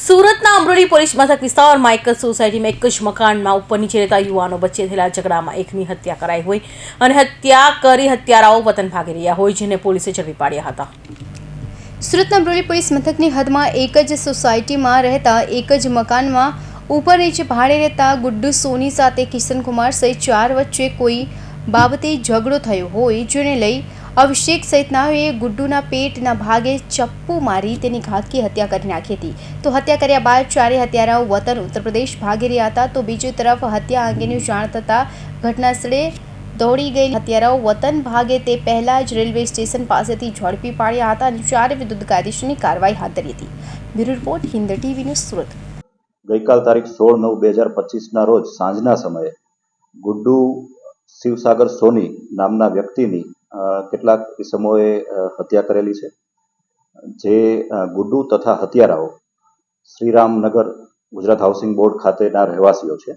સુરતના અમરોલી પોલીસ મથક વિસ્તારમાં એક જ સોસાયટીમાં એક જ મકાનમાં ઉપર નીચે રહેતા યુવાનો વચ્ચે થયેલા ઝઘડામાં એકની હત્યા કરાઈ હોય અને હત્યા કરી હત્યારાઓ વતન ભાગી રહ્યા હોય જેને પોલીસે ઝડપી પાડ્યા હતા. સુરતના અમરોલી પોલીસ મથકની હદમાં એક જ સોસાયટીમાં રહેતા એક જ મકાનમાં ઉપર નીચે ભાડે રહેતા ગુડ્ડુ સોની સાથે કિશનકુમાર સહિત ચાર વચ્ચે કોઈ બાબતે ઝઘડો થયો હોય જેને લઈ અભિષેક સહિતનાઓએ ગુડ્ડુના પેટના ભાગે ચપ્પુ મારી તેની ઘાતકી હત્યા કરી નાખી હતી. તો હત્યા કર્યા બાદ ચારે હત્યારાઓ વતન ઉત્તર ભાગી રહ્યા હતા. તો બીજી તરફ હત્યા અંગેની જાણ થતાં ઘટનાસ્થળે દોડી ગઈ હત્યારાઓ વતન ભાગે તે પહેલા જ રેલવે સ્ટેશન પાસેથી ઝડપી પાડ્યા હતા અને ચારે વિરુદ્ધ કાયદેસરની કાર્યવાહી હાથ ધરી હતી. Bureau report, Hind TV news Surat. ગઈકાલ તારીખ સોળ નવ બે હજાર પચીસના રોજ સાંજના સમયે ગુડ્ડુ શિવસાગર સોની નામના વ્યક્તિની કેટલાક ઇસમોએ હત્યા કરેલી છે. જે ગુડ્ડુ તથા હત્યારાઓ શ્રીરામનગર ગુજરાત હાઉસિંગ બોર્ડ ખાતેના રહેવાસીઓ છે.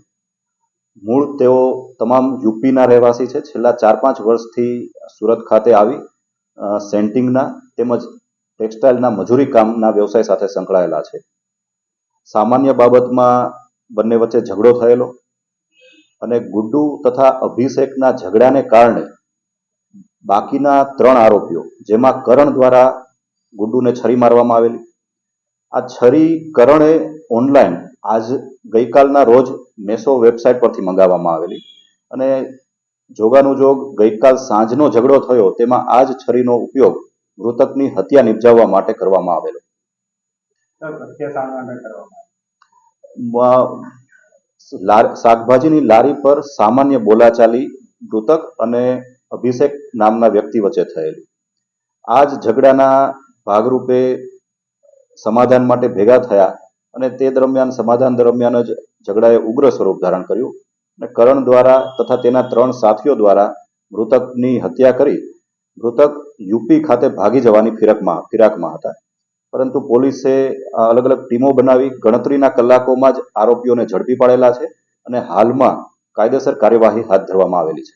મૂળ તેઓ તમામ યુપીના રહેવાસી છે. છેલ્લા ચાર પાંચ વર્ષથી સુરત ખાતે આવી સેન્ટિંગના તેમજ ટેક્સટાઇલના મજૂરી કામના વ્યવસાય સાથે સંકળાયેલા છે. સામાન્ય બાબતમાં બંને વચ્ચે ઝઘડો થયેલો. અને ગુડ્ડુ તથા અભિષેકના ઝઘડાને કારણે બાકીના ત્રણ આરોપીઓ જેમાં કરણ દ્વારા ગુડ્ડુને છરી મારવામાં આવેલી. આ છરી કરણે ઓનલાઈન આજ ગઈકાલના રોજ મેસો વેબસાઇટ પરથી મંગાવવામાં આવેલી અને જોગાનું જોગ ગઈકાલ સાંજનો ઝઘડો થયો તેમાં આ જ છરીનો ઉપયોગ મૃતકની હત્યા નિપજાવવા માટે કરવામાં આવેલો. શાકભાજીની લારી પર સામાન્ય બોલાચાલી, મૃતક અને અભિષેક નામના વ્યક્તિ વચ્ચે થયેલી. આ જ ઝઘડાના ભાગરૂપે સમાધાન માટે ભેગા થયા અને તે દરમિયાન, સમાધાન દરમિયાન જ ઝઘડાએ ઉગ્ર સ્વરૂપ ધારણ કર્યું અને કરણ દ્વારા તથા તેના ત્રણ સાથીઓ દ્વારા મૃતકની હત્યા કરી મૃતક યુપી ખાતે ભાગી જવાની ફિરકમાં, ફિરાકમાં હતા. પરંતુ પોલીસે અલગ અલગ ટીમો બનાવી ગણતરીના કલાકોમાં જ આરોપીઓને ઝડપી પાડેલા છે અને હાલમાં કાયદેસર કાર્યવાહી હાથ ધરવામાં આવેલી છે.